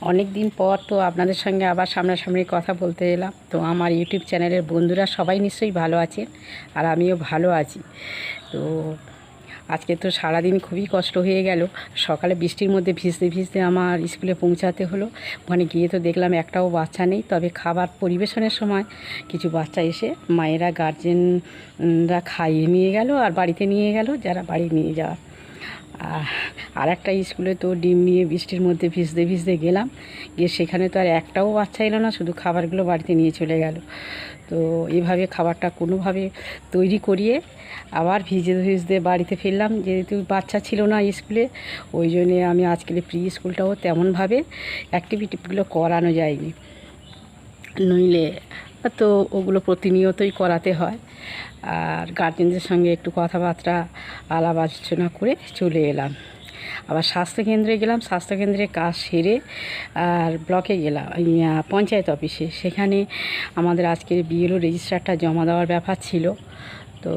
অনেক দিন পর তো আপনাদের সঙ্গে আবার সামনাসামনি কথা বলতে এলাম। তো আমার ইউটিউব চ্যানেলের বন্ধুরা সবাই নিশ্চয়ই ভালো আছেন আর আমিও ভালো আছি। তো আজকে তো সারাদিন খুবই কষ্ট হয়ে গেল। সকালে বৃষ্টির মধ্যে ভিজতে ভিজতে আমার স্কুলে পৌঁছাতে হলো। ওখানে গিয়ে তো দেখলাম একটাও বাচ্চা নেই। তবে খাবার পরিবেশনের সময় কিছু বাচ্চা এসে মায়েরা গার্জেনরা খাইয়ে নিয়ে গেল আর বাড়িতে নিয়ে গেল যারা বাড়ি নিয়ে যাওয়া আর একটা স্কুলে তো ডিম নিয়ে বৃষ্টির মধ্যে ভিজতে ভিজতে গেলাম। গিয়ে সেখানে তো আর একটাও বাচ্চা এলো না, শুধু খাবারগুলো বাড়িতে নিয়ে চলে গেল। তো এভাবে খাবারটা কোনোভাবে তৈরি করিয়ে আবার ভিজে ভিজতে বাড়িতে ফিরলাম যেহেতু বাচ্চা ছিল না স্কুলে, ওই জন্যে আমি আজকের প্রি স্কুলটাও তেমনভাবে অ্যাক্টিভিটিগুলো করানো যায়নি। নইলে তো ওগুলো প্রতিনিয়তই করাতে হয়। আর গার্জেনদের সঙ্গে একটু কথাবার্তা, আলাপ আলোচনা করে চলে এলাম। আবার স্বাস্থ্যকেন্দ্রে গেলাম। স্বাস্থ্যকেন্দ্রে কাজ সেরে আর ব্লকে গেলাম পঞ্চায়েত অফিসে সেখানে আমাদের আজকের বিএলও রেজিস্টারটা জমা দেওয়ার ব্যাপার ছিল। তো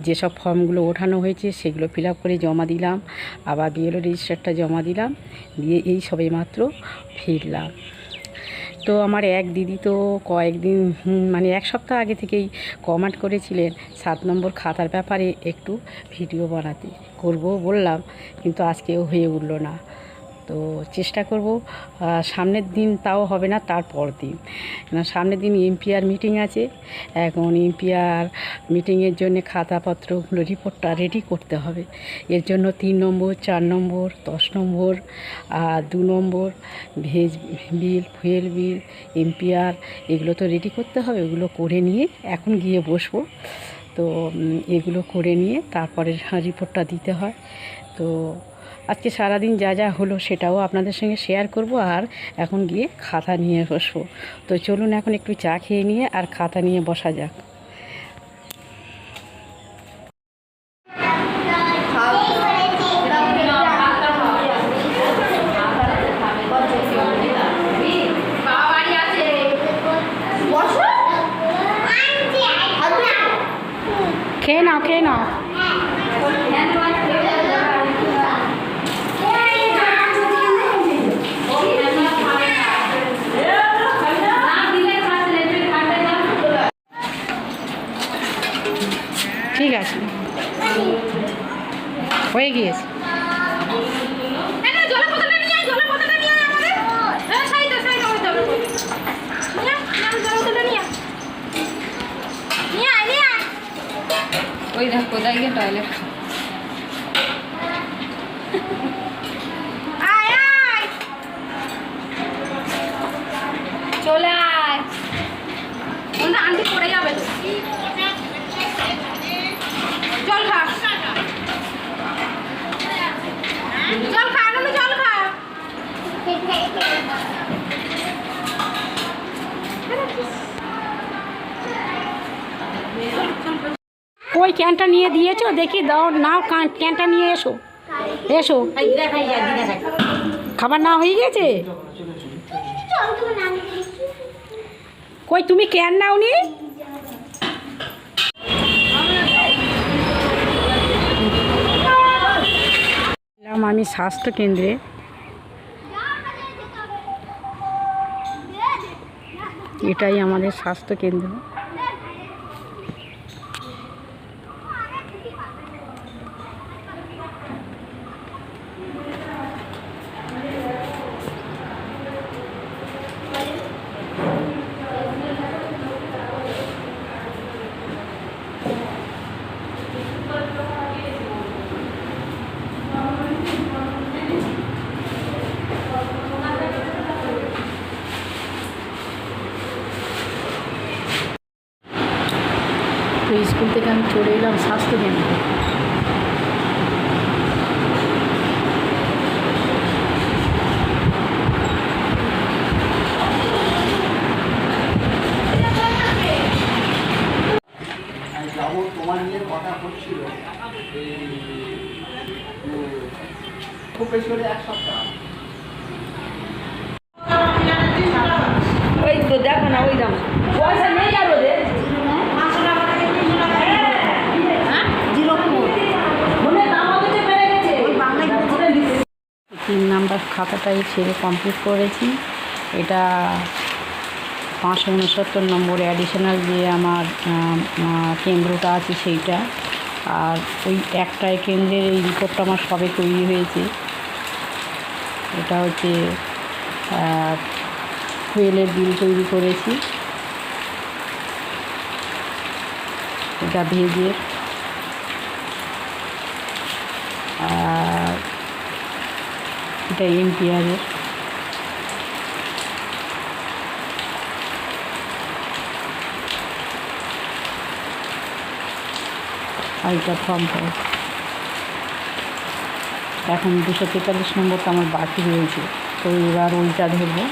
যেসব ফর্মগুলো ওঠানো হয়েছে সেগুলো ফিল করে জমা দিলাম। আবার বিএলও রেজিস্টারটা জমা দিলাম। দিয়ে এই সবে মাত্র ফিরলাম। তো আমার এক দিদি তো কয়েকদিন মানে এক সপ্তাহ আগে থেকেই কমেন্ট করেছিলেন, সাত নম্বর খাতার ব্যাপারে একটু ভিডিও বানাতে। করব বললাম, কিন্তু আজকেও হয়ে উঠল না। তো চেষ্টা করব সামনের দিন তাও হবে না, তারপর দিন। না সামনের দিন এমপিআর মিটিং আছে। এখন এমপিআর মিটিংয়ের জন্য খাতাপত্রগুলো রিপোর্টটা রেডি করতে হবে। এর জন্য তিন নম্বর, চার নম্বর, দশ নম্বর, আর দু নম্বর, veg bill, fuel bill, MPR, এগুলো তো রেডি করতে হবে। ওগুলো করে নিয়ে এখন গিয়ে বসবো। তো এগুলো করে নিয়ে তারপরে রিপোর্টটা দিতে হয়। তো আজকে সারাদিন যা যা হলো সেটাও আপনাদের সঙ্গে শেয়ার করব আর এখন গিয়ে খাতা নিয়ে বসবো। তো চলুন এখন একটু চা খেয়ে নিয়ে আর খাতা নিয়ে বসা যাক। খেয়ে নাও খেয়ে নাও। ঠিক আছে। হয়ে গিয়েছে। ওই দেখ কোথায় গিয়ে টয়লেট চলে আয়। আন্টি পড়ে যাবে। ক্যানটা নিয়ে দিয়েছ? দেখি দাও, নাও ক্যানটা নিয়ে এসো। এসো। খাবার না হয়ে গেছে? কই, তুমি ক্যান নাওনি? এলাম আমি স্বাস্থ্য কেন্দ্রে। এটাই আমাদের স্বাস্থ্য কেন্দ্র তো স্কুল থেকে আমি চলে এলাম স্বাস্থ্য কেন্দ্রে যাব কথা হচ্ছিল খুব বেশি হলে এক সপ্তাহ ওই তো দেখো না ওই দাম পয়সা নেই আর ওদের হ্যাঁ খাবার খাতাটাই ছেড়ে কমপ্লিট করেছি। এটা পাঁচশো উনসত্তর নম্বর অ্যাডিশনাল যে আমার কেন্দ্রটা আছে সেইটা। আর ওই একটাই কেন্দ্রের এই রিপোর্টটা আমার সবে তৈরি হয়েছে। এটা হচ্ছে ফুয়েলের বিল তৈরি করেছি। এটা ভেজের আর এটা পেঁয়াজের। আর এটা ফর্ম এখন দুশো তেতাল্লিশ নম্বরটা আমার বাকি রয়েছে। তো এবার ওইটা ধরবো।